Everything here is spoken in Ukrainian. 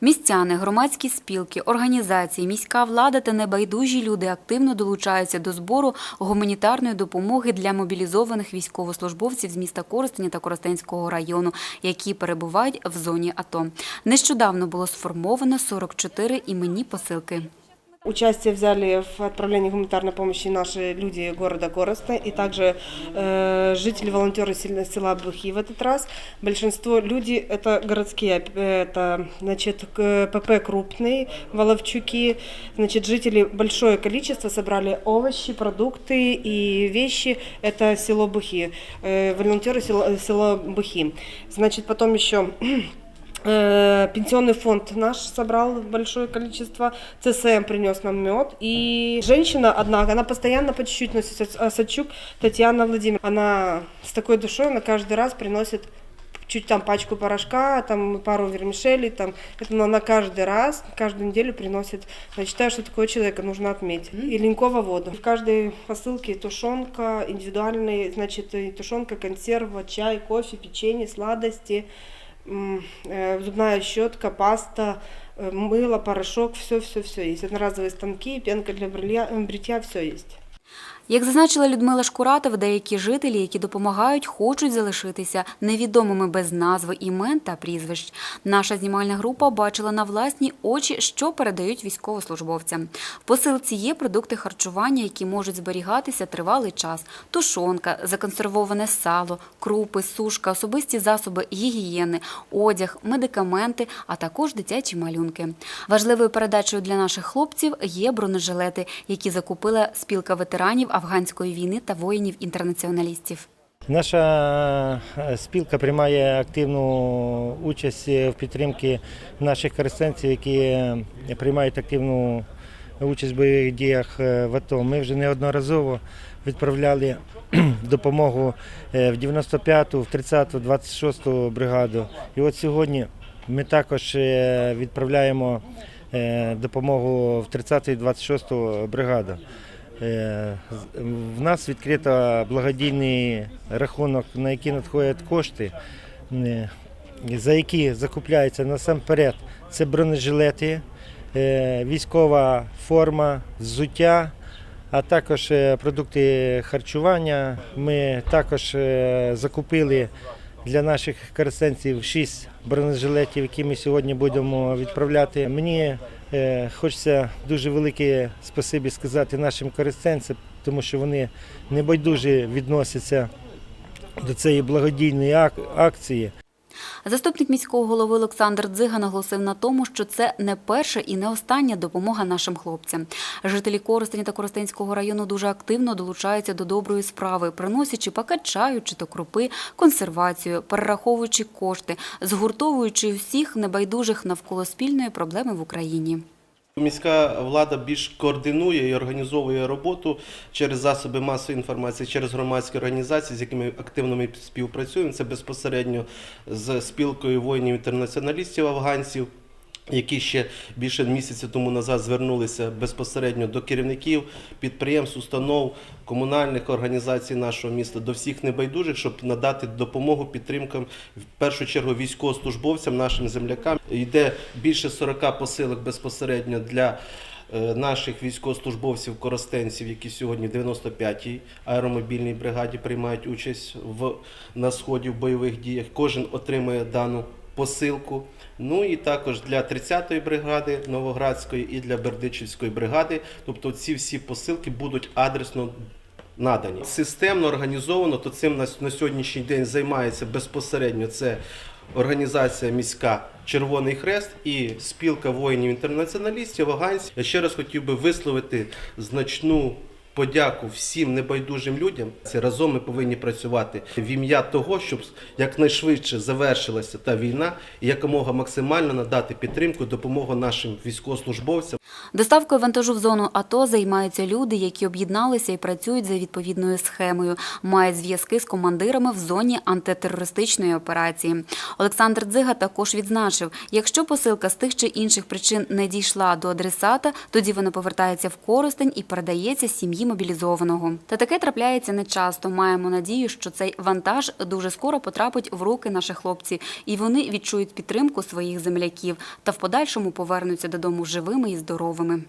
Містяни, громадські спілки, організації, міська влада та небайдужі люди активно долучаються до збору гуманітарної допомоги для мобілізованих військовослужбовців з міста Коростені та Коростенського району, які перебувають в зоні АТО. Нещодавно було сформовано 44 імені посилки. Участие взяли в отправлении гуманитарной помощи наши люди города Гороста и также э, жители-волонтеры сел- села Бухи в этот раз. Большинство люди это городские, э, это значит к- ПП крупный, Воловчуки, значит жители большое количество собрали овощи, продукты и вещи. Это село Бухи, э, волонтеры село, село Бухи. Значит потом еще Э, Пенсионный фонд наш собрал большое количество, ЦСМ принес нам мед. И женщина одна, она постоянно по чуть-чуть носит, Ос- Осадчук Татьяна Владимировна. Она с такой душой, она каждый раз приносит чуть там пачку порошка, там пару вермишелей, там, это она каждый раз, каждую неделю приносит. Я считаю, что такого человека нужно отметить. И линькова воду. В каждой посылке тушенка, индивидуальные, значит, и тушенка, консерва, чай, кофе, печенье, сладости, э, зубная щетка, паста, э, мыло, порошок, все-все-все есть. Одноразовые станки, пенка для брилья- э, бритья, все есть. Як зазначила Людмила Шкуратова, деякі жителі, які допомагають, хочуть залишитися невідомими без назви імен та прізвищ. Наша знімальна група бачила на власні очі, що передають військовослужбовцям. В посилці є продукти харчування, які можуть зберігатися тривалий час: тушонка, законсервоване сало, крупи, сушка, особисті засоби гігієни, одяг, медикаменти, а також дитячі малюнки. Важливою передачею для наших хлопців є бронежилети, які закупила спілка ветеранів афганської війни та воїнів-інтернаціоналістів. Наша е, спілка приймає активну участь в підтримці наших користенців, які приймають активну участь в бойових діях е, в АТО. Ми вже неодноразово відправляли допомогу е, в 95-ту, в 30-ту, 26-ту бригаду. І от сьогодні ми також відправляємо допомогу в 30-ту і 26-ту бригаду. Е, В нас відкрито благодійний рахунок, на який надходять кошти, е, за які закупляються насамперед це бронежилети, е, військова форма, взуття, а також продукти харчування. Ми також закупили для наших користенців 6 бронежилетів, які ми сьогодні будемо відправляти. Мені е, хочеться дуже велике спасибі сказати нашим користенцям, тому що вони небайдуже відносяться до цієї благодійної ак- акції. Заступник міського голови Олександр Дзига наголосив на тому, що це не перша і не остання допомога нашим хлопцям. Жителі Коростені та Коростенського району дуже активно долучаються до доброї справи, приносячи пакет чаю чи то крупи, консервацію, перераховуючи кошти, згуртовуючи всіх небайдужих навколо спільної проблеми в Україні. Міська влада більш координує і організовує роботу через засоби масової інформації, через громадські організації, з якими активно ми співпрацюємо. Це безпосередньо з спілкою воїнів-інтернаціоналістів афганців. Які ще більше місяця тому назад звернулися безпосередньо до керівників підприємств, установ, комунальних організацій нашого міста, до всіх небайдужих, щоб надати допомогу підтримкам в першу чергу військовослужбовцям, нашим землякам. Йде більше 40 посилок безпосередньо для е, наших військовослужбовців, коростенців, які сьогодні в 95-й аеромобільній бригаді приймають участь в на сході в бойових діях. Кожен отримує дану посилку. Ну і також для 30-ї бригади Новоградської і для Бердичівської бригади. Тобто ці всі посилки будуть адресно надані. Системно організовано, то цим на, сьогоднішній день займається безпосередньо це організація міська Червоний Хрест і спілка воїнів-інтернаціоналістів афганців. Я ще раз хотів би висловити значну подяку всім небайдужим людям. Це разом ми повинні працювати в ім'я того, щоб якнайшвидше завершилася та війна і якомога максимально надати підтримку, допомогу нашим військовослужбовцям. Доставкою вантажу в зону АТО займаються люди, які об'єдналися і працюють за відповідною схемою, мають зв'язки з командирами в зоні антитерористичної операції. Олександр Дзига також відзначив, якщо посилка з тих чи інших причин не дійшла до адресата, тоді вона повертається в Коростень і передається сім'ї мобілізованого. Та таке трапляється не часто. Маємо надію, що цей вантаж дуже скоро потрапить в руки наших хлопців, і вони відчують підтримку своїх земляків та в подальшому повернуться додому живими і здоровими.